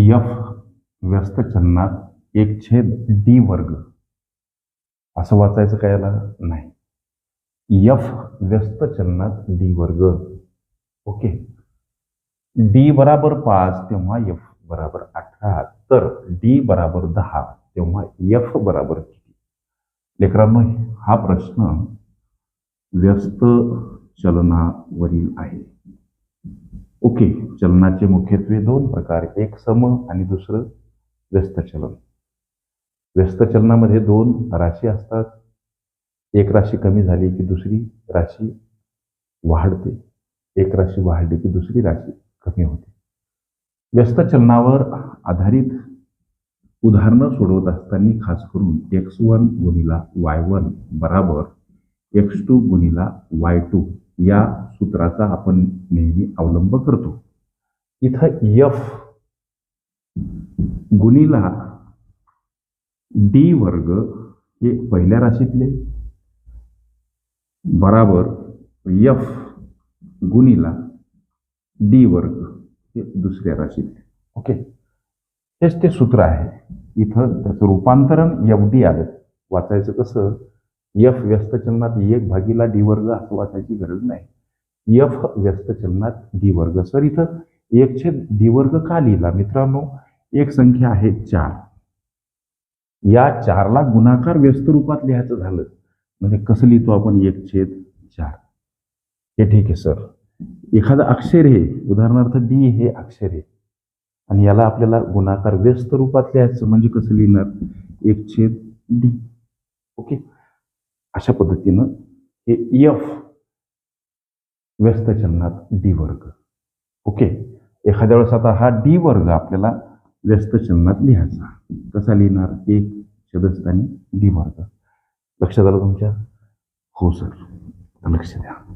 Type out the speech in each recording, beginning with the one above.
F व्यस्त चलनात एक छेद डी वर्ग. असं वाचायचं काय याला? नाही. यफ व्यस्त चलनात डी वर्ग. ओके. डी बराबर पाच तेव्हा यफ बराबर अठरा. तर डी बराबर दहा तेव्हा यफ बराबर किती? लेकरांनो हा प्रश्न व्यस्त चलनावरील आहे. ओके चलनाचे मुख्यत्वे दोन प्रकार एक सम आणि दुसरं व्यस्त चलन. व्यस्त चलनामध्ये दोन राशी असतात. एक राशी कमी झाली की दुसरी राशी वाढते. एक राशी वाढली की दुसरी राशी कमी होते. व्यस्त चलनावर आधारित उदाहरणं सोडवत असताना खास करून एक्स वन गुणिला वाय वन बराबर एक्स टू गुणिला वाय टू या सूत्राचा आपण नेहमी अवलंब करतो. इथं यफ गुणीला डी वर्ग हे पहिल्या राशीतले. बराबर यफ गुणीला डी वर्ग हे दुसऱ्या राशीतले. ओके? हेच ते सूत्र आहे. इथं त्याचं रूपांतरण एफ डी आलं. वाचायचं कसं? एफ व्यस्त चलनात एक भागीला डी वर्ग असं वाचायची गरज नाही. एफ व्यस्त चलनात डी वर्ग. सर इथं एक छेद डी वर्ग का लिहिला मित्रांनो? एक संख्या आहे चार. या चारला गुणाकार व्यस्त रूपात लिहायचं झालं. म्हणजे कसं लिहितो आपण? एक छेद चार. हे ठीक आहे सर. एखादं अक्षर हे उदाहरणार्थ डी हे अक्षर आहे आणि याला आपल्याला गुणाकार व्यस्त रूपात लिहायचं म्हणजे कसं लिहिणार? एक छेद डी ओके? अशा पद्धतीनं हे एफ व्यस्त चलनात डी वर्ग. ओके? एखाद्या वेळेस आता हा डी वर्ग आपल्याला व्यस्त चलनात लिहायचा. कसा लिहिणार? एक शब्दस्थानी डी वर्ग. लक्षात आलं तुमच्या? हो सर. लक्ष द्या.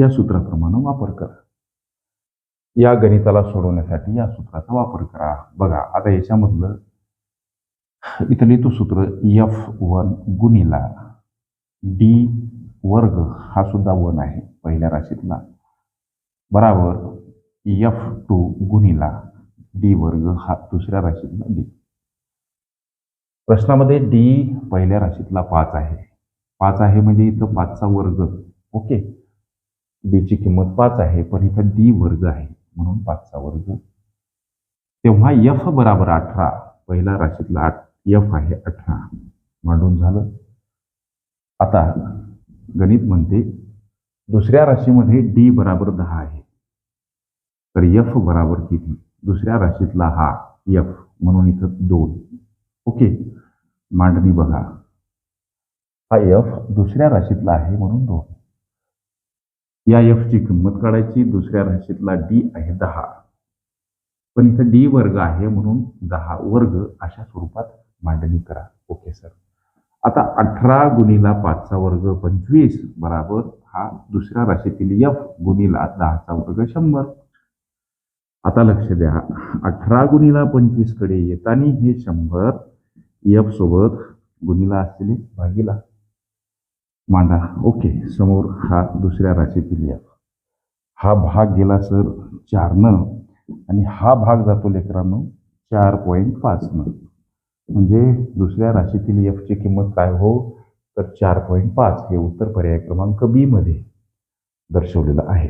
या सूत्राप्रमाणे वापर करा. या गणिताला सोडवण्यासाठी या सूत्राचा वापर करा. बघा आता याच्यामधलं इथं लिहितो सूत्र एफ वन गुणिला डी वर्ग हा सुद्धा वन आहे पहिल्या राशीतला. बराबर एफ टू गुणिला डी वर्ग हा दुसऱ्या राशीतला डी प्रश्नामध्ये डी पहिल्या राशीतला पाच आहे. पाच आहे म्हणजे इथं पाचचा वर्ग. ओके? डीची किंमत पाच आहे पण इथं डी वर्ग आहे म्हणून पाचचा वर्ग. तेव्हा एफ बराबर अठरा पहिल्या राशीतला आठ एफ आहे अठरा. मांडून झालं. आता गणित म्हणते दुसऱ्या राशीमध्ये डी बराबर दहा आहे. तर एफ बराबर किती? दुसऱ्या राशीतला हा एफ म्हणून इथं दोन. ओके. मांडणी बघा. हा एफ दुसऱ्या राशीतला आहे म्हणून दोन. या एफची किंमत काढायची दुसऱ्या राशीतला डी आहे दहा. पण इथं डी वर्ग आहे म्हणून दहा वर्ग अशा स्वरूपात मांडणी करा. Okay sir. आता अठरा गुणिला पाचचा वर्ग पंचवीस बराबर हा दुसऱ्या राशीतील एफ गुणिला दहाचा वर्ग शंभर. आता लक्ष द्या. अठरा गुणिला पंचवीसकडे येताना हे शंभर एफ सोबत गुणिला असलेले भागीला. मांडा. ओके समोर हा दुसऱ्या राशीतील एफ हा भाग गेला सर चारनं. आणि हा भाग जातो लेकरांनो चार पॉईंट पाचनं. म्हणजे दुसऱ्या राशीतील एफची किंमत काय हो? तर चार पॉईंट पाच हे उत्तर पर्याय क्रमांक बीमध्ये दर्शवलेलं आहे.